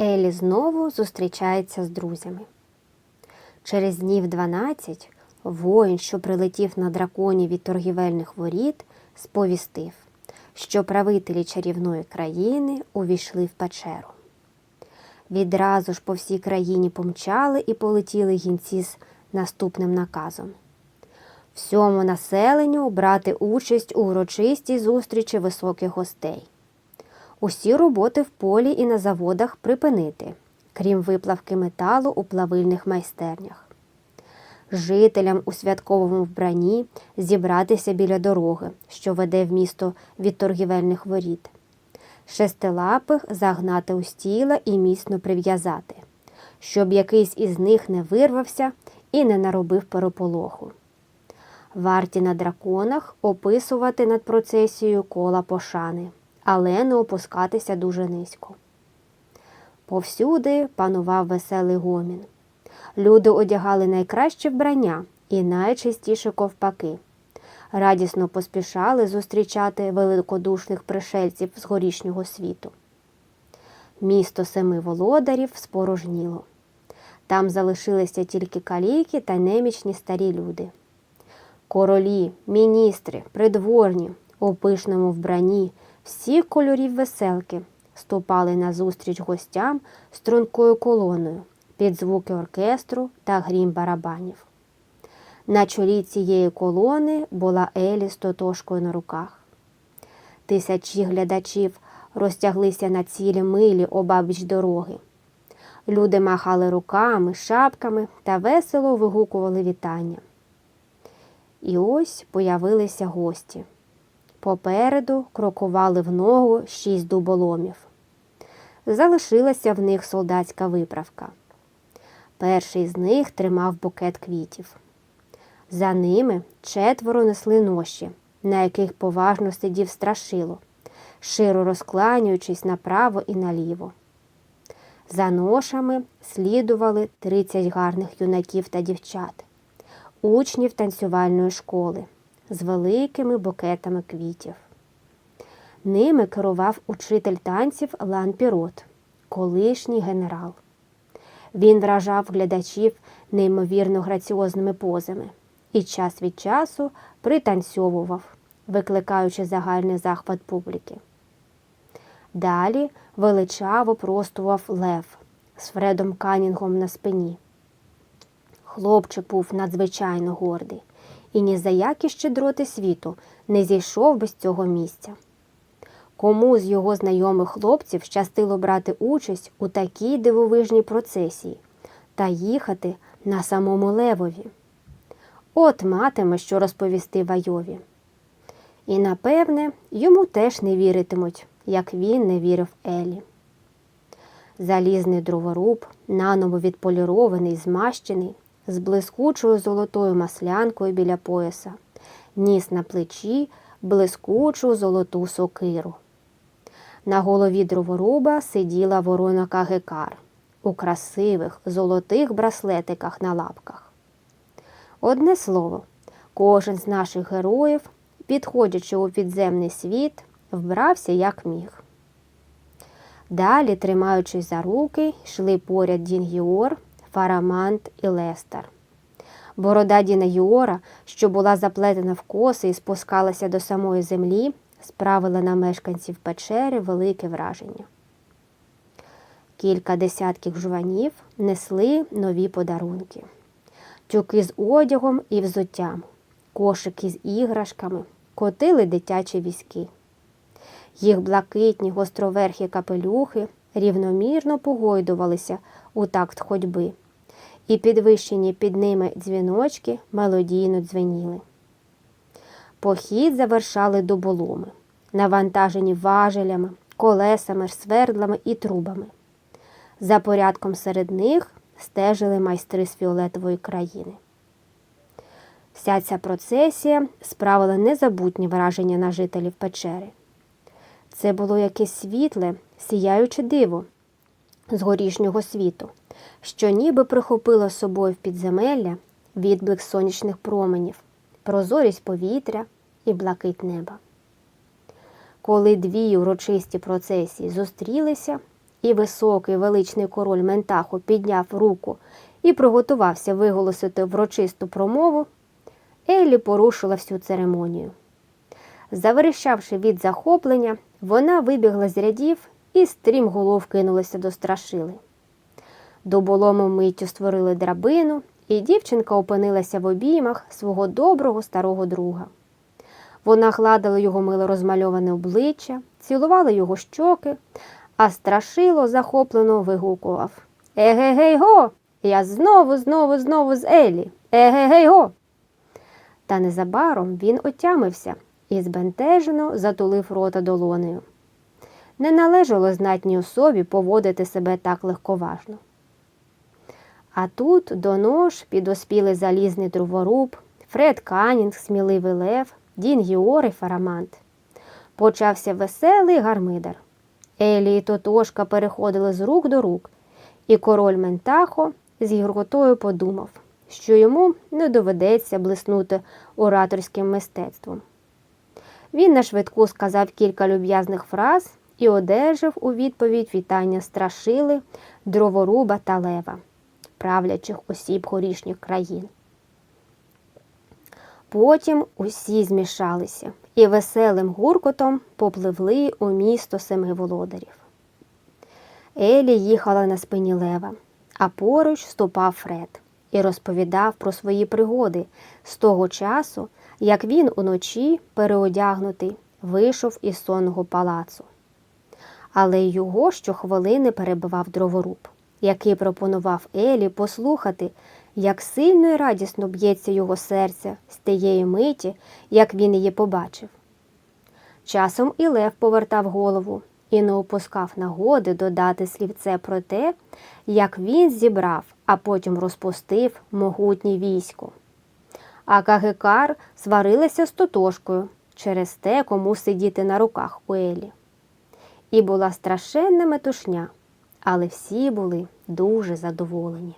Елі знову зустрічається з друзями. Через днів 12 воїн, що прилетів на драконі від торгівельних воріт, сповістив, що правителі чарівної країни увійшли в печеру. Відразу ж по всій країні помчали і полетіли гінці з наступним наказом. Всьому населенню брати участь у урочистій зустрічі високих гостей. Усі роботи в полі і на заводах припинити, крім виплавки металу у плавильних майстернях. Жителям у святковому вбранні зібратися біля дороги, що веде в місто від торгівельних воріт. Шестилапих загнати у стіла і міцно прив'язати, щоб якийсь із них не вирвався і не наробив переполоху. Варті на драконах описувати над процесією кола пошани, але не опускатися дуже низько. Повсюди панував веселий гомін. Люди одягали найкраще вбрання і найчистіші ковпаки. Радісно поспішали зустрічати великодушних пришельців з горішнього світу. Місто семи володарів спорожніло. Там залишилися тільки каліки та немічні старі люди. Королі, міністри, придворні у пишному вбранні всіх кольорів веселки ступали назустріч гостям стрункою колоною під звуки оркестру та грім барабанів. На чолі цієї колони була Елі з тотошкою на руках. Тисячі глядачів розтяглися на цілі милі обабіч дороги. Люди махали руками, шапками та весело вигукували вітання. І ось появилися гості. Попереду крокували в ногу шість дуболомів. Залишилася в них солдатська виправка. Перший з них тримав букет квітів. За ними четверо несли ноші, на яких поважно сидів страшило, широ розкланюючись направо і наліво. За ношами слідували 30 гарних юнаків та дівчат, учнів танцювальної школи з великими букетами квітів. Ними керував учитель танців Лан Пірот, колишній генерал. Він вражав глядачів неймовірно граціозними позами і час від часу пританцьовував, викликаючи загальний захват публіки. Далі величаво простував Лев з Фредом Канінгом на спині. Хлопчик був надзвичайно гордий і ні за які щедроти світу не зійшов без цього місця. Кому з його знайомих хлопців щастило брати участь у такій дивовижній процесії та їхати на самому левові? От матиме, що розповісти Вайові. І, напевне, йому теж не віритимуть, як він не вірив Елі. Залізний дроворуб, наново відполірований, змащений, з блискучою золотою маслянкою біля пояса, ніс на плечі блискучу золоту сокиру. На голові дроворуба сиділа ворона Кагекар у красивих золотих браслетиках на лапках. Одне слово, кожен з наших героїв, підходячи у підземний світ, вбрався як міг. Далі, тримаючись за руки, йшли поряд Дінгіор, Фарамант і Лестер. Борода Діна Юора, що була заплетена в коси і спускалася до самої землі, справила на мешканців печери велике враження. Кілька десятків жуванів несли нові подарунки, тюки з одягом і взуттям, кошики з іграшками, котили дитячі візки. Їх блакитні гостроверхі капелюхи рівномірно погойдувалися у такт ходьби, і підвищені під ними дзвіночки мелодійно дзвеніли. Похід завершали доболоми, навантажені важелями, колесами, свердлами і трубами. За порядком серед них стежили майстри з фіолетової країни. Вся ця процесія справила незабутні враження на жителів печери. Це було якесь світле, сіяюче диво з горішнього світу, що ніби прихопило з собою в підземелля відблик сонячних променів, прозорість повітря і блакить неба. Коли дві урочисті процесії зустрілися і високий величний король Ментахо підняв руку і приготувався виголосити врочисту промову, Еллі порушила всю церемонію. Заверещавши від захоплення, вона вибігла з рядів і стрімголов кинулася до страшили. Дуболому миттю створили драбину, і дівчинка опинилася в обіймах свого доброго старого друга. Вона гладила його мило розмальоване обличчя, цілувала його щоки, а страшило захоплено вигукував Егегей го! Я знову, знову, знову з Елі. Егегей го! Та незабаром він отямився і збентежено затулив рота долонею. Не належало знатній особі поводити себе так легковажно. А тут до нож підоспіли залізний дроворуб, Фред Канінг, сміливий лев, Дін Гіор і Фарамант. Почався веселий гармидар. Елі і Тотошка переходили з рук до рук, і король Ментахо з гіркотою подумав, що йому не доведеться блиснути ораторським мистецтвом. Він на швидку сказав кілька люб'язних фраз і одержав у відповідь вітання страшили, дроворуба та лева, правлячих осіб горішніх країн. Потім усі змішалися і веселим гуркотом попливли у місто семи володарів. Елі їхала на спині лева, а поруч ступав Фред і розповідав про свої пригоди з того часу, як він уночі, переодягнутий, вийшов із сонного палацу. Але його щохвилини перебивав дроворуб, який пропонував Елі послухати, як сильно і радісно б'ється його серце з тієї миті, як він її побачив. Часом і Лев повертав голову і не опускав нагоди додати слівце про те, як він зібрав, а потім розпустив могутнє військо. А Кагикар сварилася з Тотошкою через те, кому сидіти на руках у Елі. І була страшенна метушня, але всі були дуже задоволені.